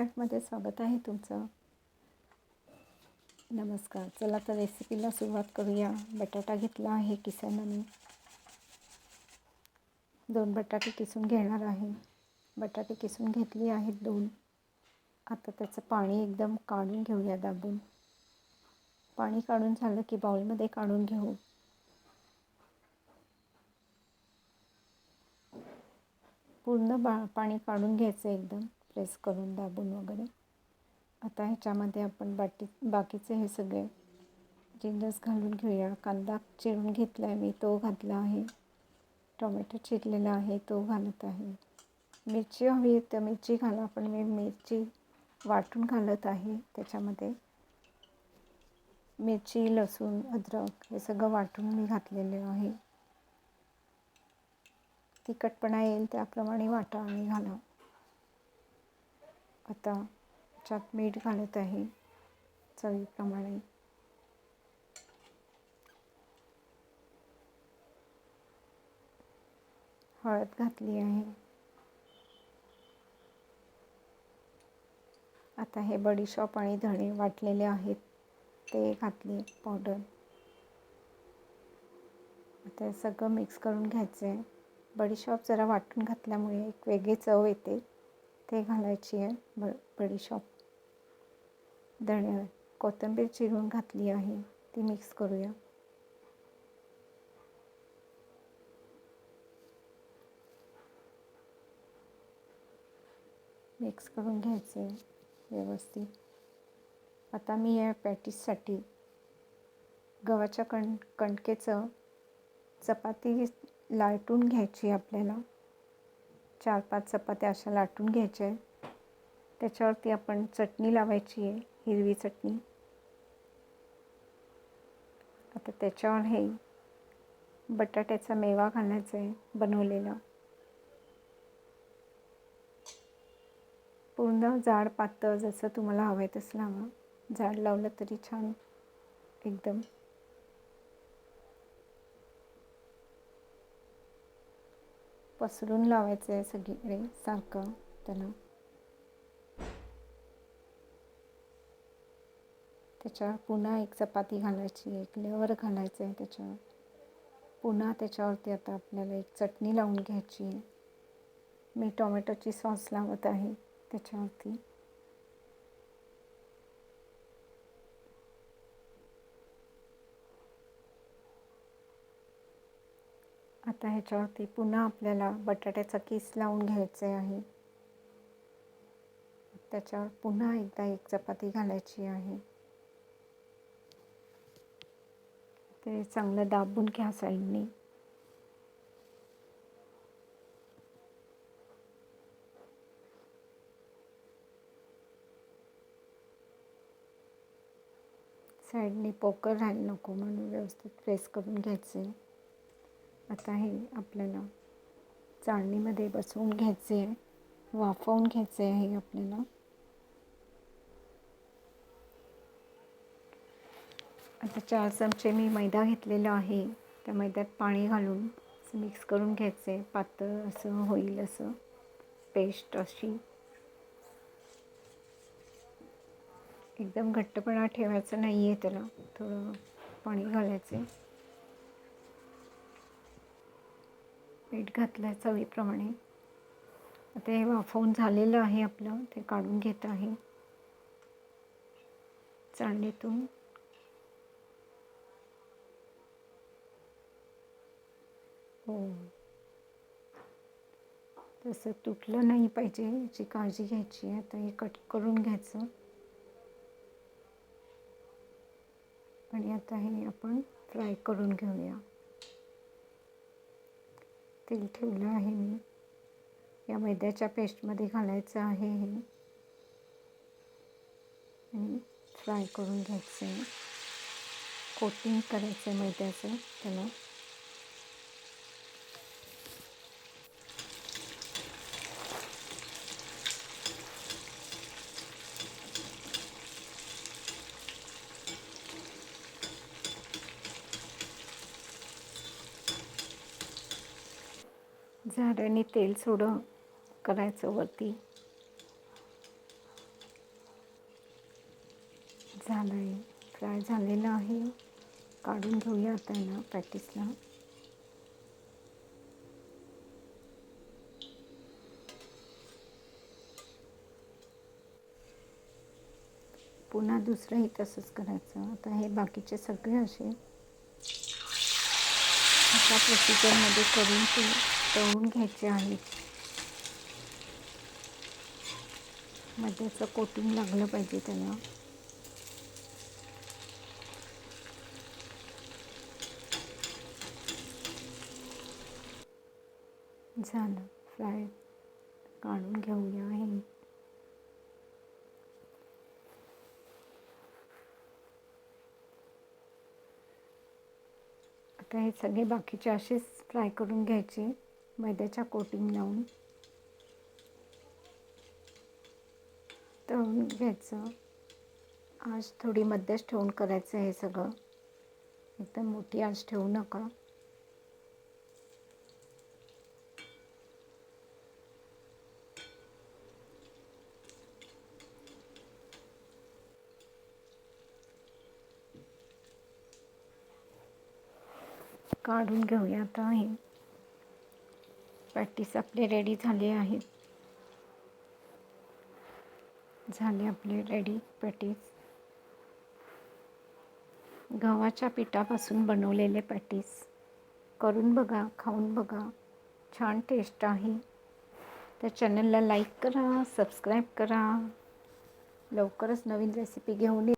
लाईफमध्ये स्वागत आहे तुमचं. नमस्कार. चला तर रेसिपीला सुरुवात करूया. बटाटा घेतला आहे किसानाने. मी दोन बटाटे किसून घेणार आहे. बटाटे किसून घेतली आहेत दोन. आता त्याचं पाणी एकदम काढून घेऊया दाबून. पाणी काढून झालं की बाउलमध्ये काढून घेऊ. पूर्ण बा पाणी काढून घ्यायचं एकदम. प्रेस करून दाबून वगैरे. आता ह्याच्यामध्ये आपण बाटी बाकीचे हे सगळे जिन्नस घालून घेऊया. कांदा चिरून घेतला आहे मी तो घातला आहे. टोमॅटो चिरलेला आहे तो घालत आहे. मिरची हवी तर मिरची घाला पण मी मिरची वाटून घालत आहे त्याच्यामध्ये. मिरची लसूण अद्रक हे सगळं वाटून मी घातलेलं आहे. तिखटपणा येईल त्याप्रमाणे वाटा आणि घाला आता च्यात मीठ घालत आहे चवीप्रमाणे. हळद घातली आहे. आता हे बडीशॉप आणि धणे वाटलेले आहेत ते घातली पावडर आता सगळं मिक्स करून घ्यायचं आहे बडीशॉप जरा वाटून घातल्यामुळे एक वेगळी चव येते. ते घालायची आहे. ब बडीशॉप धणे कोथिंबीर चिरून घातली आहे. ती मिक्स करूया. मिक्स करून घ्यायचे व्यवस्थित. आता मी या पॅटीससाठी गव्हाच्या कण कणकेचं चपाती लाटून घ्यायची आपल्याला. चार पाच चपात्या अशा लाटून घ्यायच्या आहेत. त्याच्यावरती आपण चटणी लावायची आहे हिरवी चटणी. आता त्याच्यावर हे बटाट्याचा मेवा घालायचा आहे बनवलेला. पूर्ण जाड पातळ जसं तुम्हाला हवं आहे तसं लावा. झाड लावलं तरी छान एकदम. पसरून लावायचं आहे सगळीकडे सारखं त्याला त्याच्यावर पुन्हा एक चपाती घालायची एक लेवर घालायचं आहे त्याच्यावर. पुन्हा त्याच्यावरती आता आपल्याला एक चटणी लावून घ्यायची. आहे मी टोमॅटोची सॉस लावत आहे त्याच्यावरती. आता ह्याच्यावरती पुन्हा आपल्याला बटाट्याचा किस लावून घ्यायचे आहे. त्याच्यावर पुन्हा एकदा एक चपाती घालायची आहे. ते चांगलं दाबून घ्या साईडने. साईडने पोकर राहायला नको म्हणून व्यवस्थित प्रेस करून घ्यायचे. आता हे आपल्याला चाळणीमध्ये बसवून घ्यायचे आहे वाफवून घ्यायचे आहे आपल्याला. आता चार चमचे मी मैदा घेतलेला आहे त्या मैद्यात पाणी घालून असं मिक्स करून घ्यायचे पातळ असं होईल असं पेस्ट अशी. एकदम घट्टपणा ठेवायचं नाही आहे त्याला थोडं पाणी घालायचं मीठ घातलं आहे चवीप्रमाणे. आता हे वाफवून झालेलं आहे आपलं ते काढून घेत आहे. चांडीतून हो. तसं तुटलं नाही पाहिजे याची काळजी घ्यायची आता हे कट करून घ्यायचं. आणि आता हे आपण फ्राय करून घेऊया. तेल ठेवलं आहे मी. या मैद्याच्या पेस्टमध्ये घालायचं आहे हे. आणि फ्राय करून घ्यायचं आहे. कोटिंग करायचं आहे मैद्याचं. त्याला झाडाने तेल सोडं करायचं वरती. झालं आहे फ्राय झालेलं आहे. काढून घेऊया आता ना पॅटीसला पुन्हा दुसरंही तसंच करायचं. आता हे बाकीचे सगळे असे. एका प्रोसिजरमध्ये करून ते तळून घ्यायचे आहे. मध्याचं कोटिंग लागलं पाहिजे त्याला. झालं. फ्राय काढून घेऊया हे. आता हे सगळे बाकीचे असेच फ्राय करून घ्यायचे. मैद्याच्या कोटिंग लावून तळून घ्यायचं. आज थोडी मध्यच ठेवून करायचं हे सगळं. एकदम मोठी आज ठेवू नका. काढून घेऊया आता हे. पॅटीस आपले रेडी झाले आहेत. झाले आपले रेडी पॅटीस गव्हाच्या पिठापासून बनवलेले पॅटीस करून बघा खाऊन बघा. छान टेस्ट आहे. त्या चॅनलला लाईक करा सबस्क्राईब करा. लवकरच नवीन रेसिपी घेऊन ये.